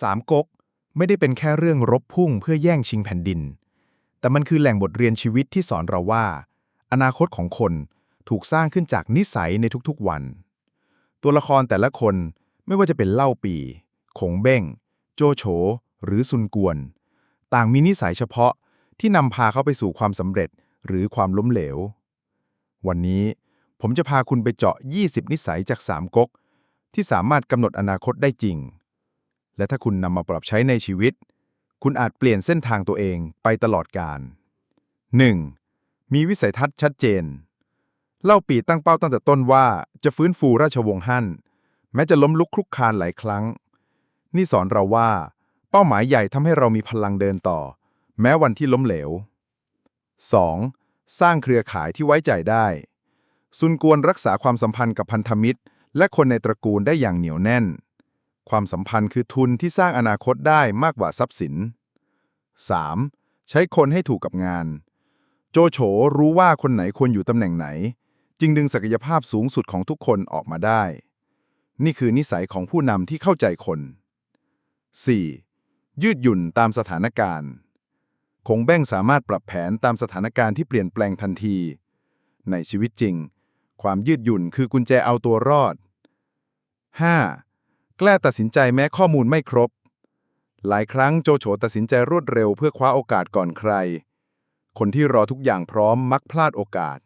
สามก๊กไม่ได้เป็นแค่เรื่องรบพุ่งเพื่อแย่งชิงแผ่นดิน แต่มันคือแหล่งบทเรียนชีวิตที่สอนเราว่า อนาคตของคนถูกสร้างขึ้นจากนิสัยในทุกๆวัน ตัวละครแต่ละคนไม่ว่าจะเป็นเล่าปี ขงเบ้ง โจโฉ หรือซุนกวน ต่างมีนิสัยเฉพาะที่นำพาเขาไปสู่ความสำเร็จหรือความล้มเหลว วันนี้ผมจะพาคุณไปเจาะ 20 นิสัยจากสามก๊กที่สามารถกำหนดอนาคตได้จริง และถ้าคุณนำมาปรับใช้ในชีวิต คุณอาจเปลี่ยนเส้นทางตัวเองไปตลอดกาล 1. มีวิสัยทัศน์ชัดเจน เล่าปีตั้งเป้าตั้งแต่ต้นว่าจะฟื้นฟูราชวงศ์ฮั่น แม้จะล้มลุกคลุกคลานหลายครั้ง นี่สอนเราว่า เป้าหมายใหญ่ทำให้เรามีพลังเดินต่อ แม้วันที่ล้มเหลว 2. สร้างเครือข่ายที่ไว้ใจได้ ซุนกวนรักษาความสัมพันธ์กับพันธมิตร และคนในตระกูลได้อย่างเหนียวแน่น ความสัมพันธ์คือทุนที่สร้างอนาคตได้มากกว่าทรัพย์สิน 3. ใช้คนให้ถูกกับงาน โจโฉรู้ว่าคนไหนควรอยู่ตำแหน่งไหน จึงดึงศักยภาพสูงสุดของทุกคนออกมาได้ นี่คือนิสัยของผู้นำที่เข้าใจคน 4. ยืดหยุ่นตามสถานการณ์ คงแบ้งสามารถปรับแผนตามสถานการณ์ที่เปลี่ยนแปลงทันที ในชีวิตจริง ความยืดหยุ่นคือกุญแจเอาตัวรอด 5. แกล้าตัดสินใจแม้ข้อมูลไม่ครบ หลายครั้งโจโฉตัดสินใจรวดเร็วเพื่อคว้าโอกาสก่อนใคร คนที่รอทุกอย่างพร้อมมักพลาดโอกาส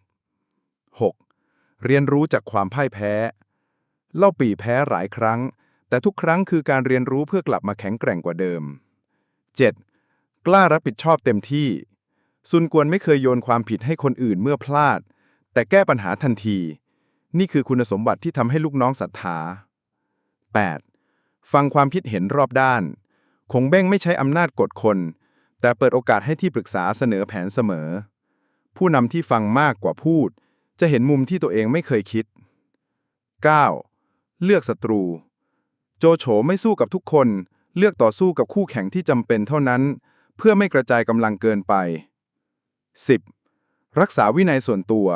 6. เรียนรู้จากความพ่ายแพ้ เล่าปีแพ้หลายครั้ง แต่ทุกครั้งคือการเรียนรู้เพื่อกลับมาแข็งแกร่งกว่าเดิม 7. กล้ารับผิดชอบเต็มที่ ซุนกวนไม่เคยโยนความผิดให้คนอื่นเมื่อพลาด แต่แก้ปัญหาทันที นี่คือคุณสมบัติที่ทำให้ลูกน้องศรัทธา 8. ฟังความคิดเห็นรอบด้าน คงเบ้งไม่ใช้อำนาจกดคน แต่เปิดโอกาสให้ที่ปรึกษาเสนอแผนเสมอ ผู้นำที่ฟังมากกว่าพูด จะเห็นมุมที่ตัวเองไม่เคยคิด 9. เลือกศัตรู โจโฉไม่สู้กับทุกคน เลือกต่อสู้กับคู่แข่งที่จำเป็นเท่านั้น เพื่อไม่กระจายกำลังเกินไป 10. รักษาวินัยส่วนตัว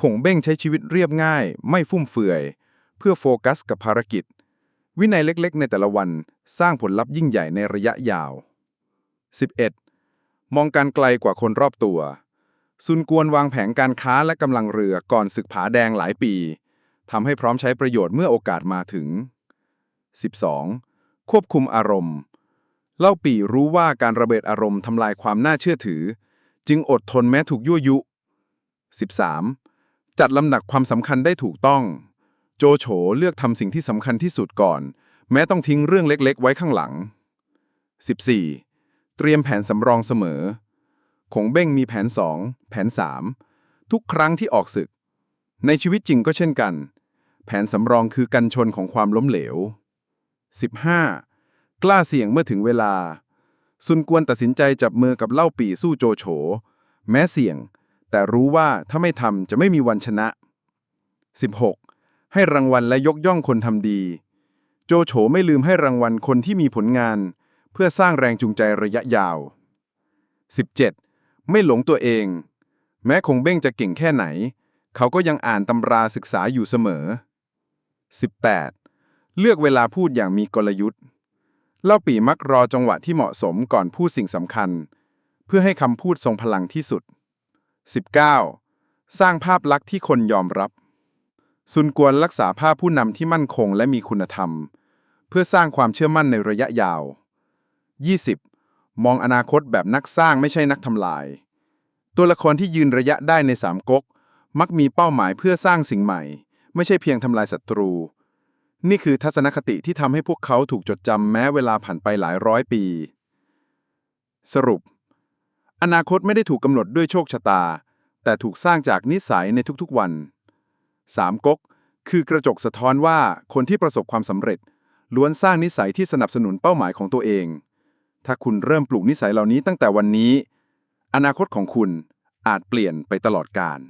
คงเบ้งใช้ชีวิตเรียบง่าย ไม่ฟุ่มเฟือย เพื่อโฟกัสกับภารกิจ วินัยเล็กๆ ในแต่ละวันสร้างผลลัพธ์ยิ่งใหญ่ในระยะยาว 11. มองการไกลกว่าคนรอบตัว ซุนกวนวางแผงการค้าและกำลังเรือก่อนศึกผาแดงหลายปีทำให้พร้อมใช้ประโยชน์เมื่อโอกาสมาถึง 12. ควบคุมอารมณ์ เล่าปีรู้ว่าการระเบิดอารมณ์ทำลายความน่าเชื่อถือ จึงอดทนแม้ถูกยั่วยุ 13. จัดลำดับความสำคัญได้ถูกต้อง โจโฉเลือกทำสิ่งที่สำคัญที่สุดก่อน แม้ต้องทิ้งเรื่องเล็กๆ ไว้ข้างหลัง 14. เตรียมแผนสำรองเสมอ ขงเบ้งมีแผน 2 แผน 3 ทุกครั้งที่ออกศึก ในชีวิตจริงก็เช่นกัน แผนสำรองคือกันชนของความล้มเหลว 15. กล้าเสี่ยงเมื่อถึงเวลา ซุนกวนตัดสินใจจับมือกับเล่าปี่สู้โจโฉ แม้เสี่ยง แต่รู้ว่าถ้าไม่ทำจะไม่มีวันชนะ 16. ให้รางวัลและยกย่องคนทำดี โจโฉไม่ลืมให้รางวัลคนที่มีผลงาน เพื่อสร้างแรงจูงใจระยะยาว 17. ไม่หลงตัวเอง แม้คงเบ้งจะเก่งแค่ไหน เขาก็ยังอ่านตำราศึกษาอยู่เสมอ 18. เลือกเวลาพูดอย่างมีกลยุทธ์ เล่าปีมักรอจังหวะที่เหมาะสมก่อนพูดสิ่งสำคัญ เพื่อให้คำพูดทรงพลังที่สุด 19. สร้างภาพลักษณ์ที่คนยอมรับ ซุนกวนรักษาภาพผู้นำที่มั่นคงและมีคุณธรรม เพื่อสร้างความเชื่อมั่นในระยะยาว 20. มองอนาคตแบบนักสร้างไม่ใช่นักทำลาย ตัวละครที่ยืนระยะได้ในสามก๊กมักมีเป้าหมายเพื่อสร้างสิ่งใหม่ ไม่ใช่เพียงทำลายศัตรู นี่คือทัศนคติที่ทำให้พวกเขาถูกจดจำแม้เวลาผ่านไปหลายร้อยปี สรุป อนาคตไม่ได้ถูกกำหนดด้วยโชคชะตา แต่ถูกสร้างจากนิสัยในทุกๆวัน สามก๊กคือกระจกสะท้อนว่าคนที่ประสบความสำเร็จ ล้วนสร้างนิสัยที่สนับสนุนเป้าหมายของตัวเอง ถ้าคุณเริ่มปลูกนิสัยเหล่านี้ตั้งแต่วันนี้ อนาคตของคุณอาจเปลี่ยนไปตลอดกาล